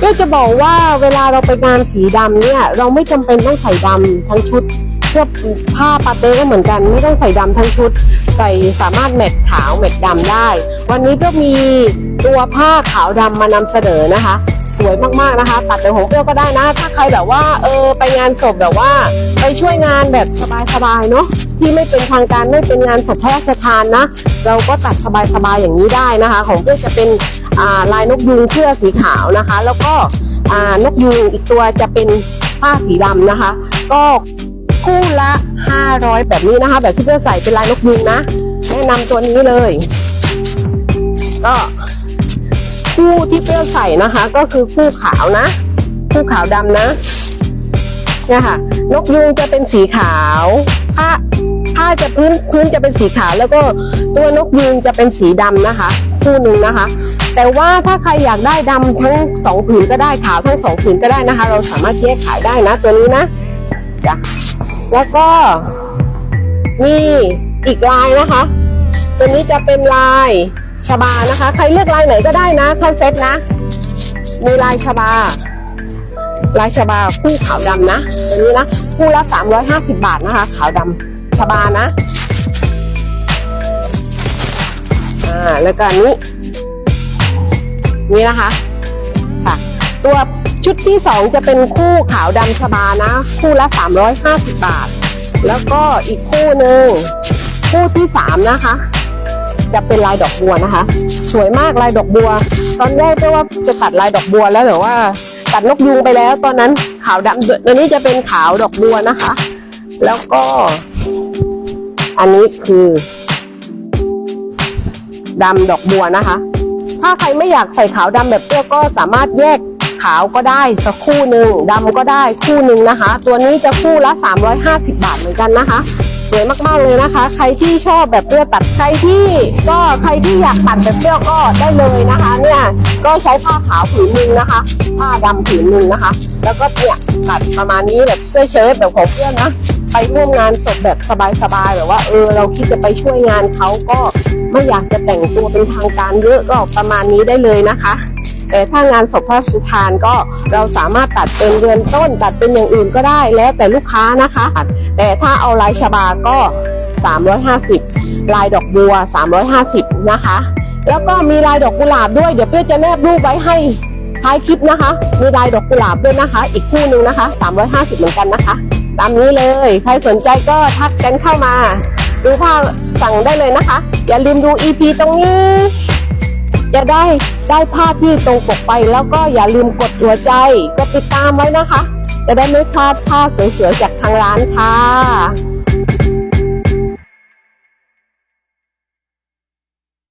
เก็จะบอกว่าเวลาเราไปงานสีดำเนี่ย เราไม่จำเป็นต้องใส่ดำทั้งชุดเสื้อผ้าปาเต้ก็เหมือนกัน ไม่ต้องใส่ดำทั้งชุด ใส่สามารถแมทขาวแมทดำได้ วันนี้ก็มีตัวผ้าขาวดำมานำเสนอนะคะ สวยมากๆนะคะ ตัดเป็นของเปรี้ยวก็ได้นะ ถ้าใครแบบว่าเออไปงานศพแบบว่าไปช่วยงานแบบสบายๆเนาะที่ไม่เป็นทางการไม่เป็นงานศพพระราชทานนะ เราก็ตัดสบายๆอย่างนี้ได้นะคะ ของเปรี้ยวจะเป็นลายนกยูงเสื้อสีขาวนะคะ แล้วก็นกยูงอีกตัวจะเป็นผ้าสีดำนะคะ ก็คู่ละ 500 แบบนี้นะคะ แบบที่เพื่อใส่เป็นลายนกยูงนะ แนะนำตัวนี้เลย ก็ คู่ที่เปรี้ยวใส่นะคะ ก็คือคู่ขาวนะ คู่ขาวดำนะเนี่ยค่ะ นกยูงจะเป็นสีขาวผ้าผ้าจะพื้นพื้นจะเป็นสีขาว แล้วก็ตัวนกยูงจะเป็นสีดำนะคะ คู่หนึ่งนะคะ แต่ว่าถ้าใครอยากได้ดำทั้งสองผืนก็ได้ขาวทั้งสองผืนก็ได้นะคะ เราสามารถแยกขายได้นะ ตัวนี้นะจ้ะแล้วก็นี่อีกลายนะคะ ตัวนี้จะเป็นลาย ชบานะคะ ใครเลือกลายไหนก็ได้นะเข้าเซ็ตนะ มีลายชบา ลายชบาคู่ขาวดำนะตัวนี้นะคู่ละ350 บาทนะคะ ขาวดำชบานะอ่าแล้วก็นนี้นี่นะคะค่ะ ตัวชุดที่สองจะเป็นคู่ขาวดำชบานะ คู่ละ 350 บาท แล้วก็อีกคู่หนึ่งคู่ที่สามนะคะ จะเป็นลายดอกบัวนะคะ สวยมากลายดอกบัว ตอนแรกก็ว่าจะตัดลายดอกบัวแล้วแต่ว่าตัดนกยูงไปแล้วตอนนั้นขาวดำตัวนี้จะเป็นขาวดอกบัวนะคะ แล้วก็ อันนี้คือดำดอกบัวนะคะ ถ้าใครไม่อยากใส่ขาวดำแบบเปรี้ยวก็สามารถแยกขาวก็ได้สักคู่หนึ่งดำก็ได้คู่หนึ่งนะคะ ตัวนี้จะคู่ละ 350 บาทเหมือนกันนะคะ สวยมากๆเลยนะคะ ใครที่ชอบแบบเปรี้ยวตัดใครที่ก็ใครที่อยากตัดแบบเปรี้ยวก็ได้เลยนะคะ เนี่ยก็ใช้ผ้าขาวผืนหนึ่งนะคะ ผ้าดำผืนหนึ่งนะคะ แล้วก็เนี่ยตัดประมาณนี้แบบเสื้อเชิ้ตแบบของเพื่อนนะไปร่วมงานศพแบบสบายๆแบบว่าเออเราคิดจะไปช่วยงานเขาก็ไม่อยากจะแต่งตัวเป็นทางการเยอะก็ประมาณนี้ได้เลยนะคะ แต่ถ้างานศพพระราชทานก็เราสามารถตัดเป็นเรือนต้นตัดเป็นอย่างอื่นก็ได้แล้วแต่ลูกค้านะคะ แต่ถ้าเอาลายชบาก็ 350 ลายดอกบัว 350 นะคะ แล้วก็มีลายดอกกุหลาบด้วยเดี๋ยวเพื่อจะแนบรูปไว้ให้ท้ายคลิปนะคะ มีลายดอกกุหลาบด้วยนะคะ อีกคู่หนึ่งนะคะ 350 เหมือนกันนะคะ ตามนี้เลย ใครสนใจก็ทักกันเข้ามา ดูภาพสั่งได้เลยนะคะ อย่าลืมดู EP ตรงนี้ จะได้ได้ภาพที่ตรงปกไปแล้วก็อย่าลืมกดหัวใจกดติดตามไว้นะคะ จะได้ไม่พลาดภาพสวยๆจากทางร้านค่ะ